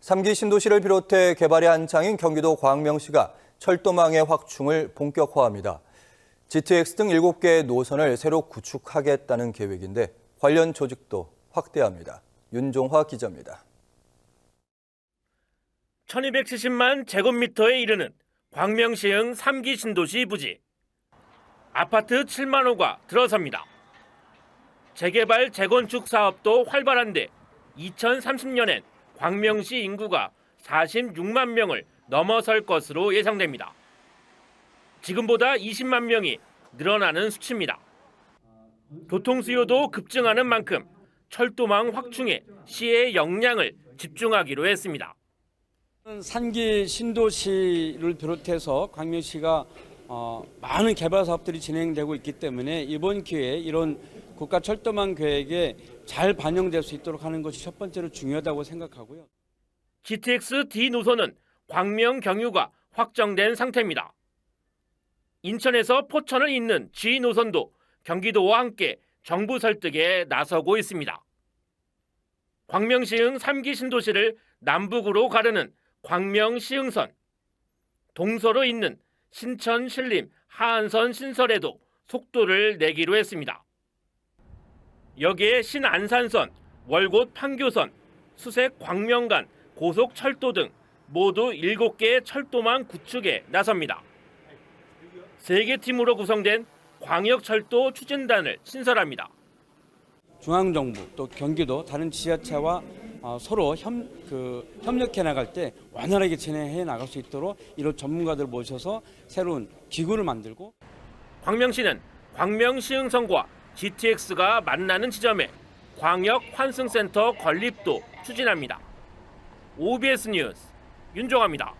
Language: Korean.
삼기 신도시를 비롯해 개발이 한창인 경기도 광명시가 철도망의 확충을 본격화합니다. GTX 등 7개의 노선을 새로 구축하겠다는 계획인데 관련 조직도 확대합니다. 윤종화 기자입니다. 1270만 제곱미터에 이르는 광명시흥 3기 신도시 부지. 아파트 7만 호가 들어섭니다. 재개발, 재건축 사업도 활발한데 2030년엔 광명시 인구가 46만 명을 넘어설 것으로 예상됩니다. 지금보다 20만 명이 늘어나는 수치입니다. 교통 수요도 급증하는 만큼 철도망 확충에 시의 역량을 집중하기로 했습니다. 산기 신도시를 비롯해서 광명시가 어, 많은 개발 사업들이 진행되고 있기 때문에 이번 기회에 이런 국가 철도망 계획에 잘 반영될 수 있도록 하는 것이 첫 번째로 중요하다고 생각하고요. GTX D 노선은 광명 경유가 확정된 상태입니다. 인천에서 포천을 잇는 G 노선도 경기도와 함께 정부 설득에 나서고 있습니다. 광명시흥 3기 신도시를 남북으로 가르는 광명시흥선, 동서로 잇는 신천 신림 하안선 신설에도 속도를 내기로 했습니다. 여기에 신안산선, 월곶 판교선, 수색 광명 간 고속 철도 등 모두 7개의 철도망 구축에 나섭니다. 세개 팀으로 구성된 광역철도 추진단을 신설합니다. 중앙정부 또 경기도 다른 지자체와 어, 서로 협, 그, 협력해 나갈 때 원활하게 진행해 나갈 수 있도록 이런 전문가들 모셔서 새로운 기구를 만들고 광명시는 광명시흥선과 GTX가 만나는 지점에 광역 환승센터 건립도 추진합니다. OBS 뉴스 윤종합니다.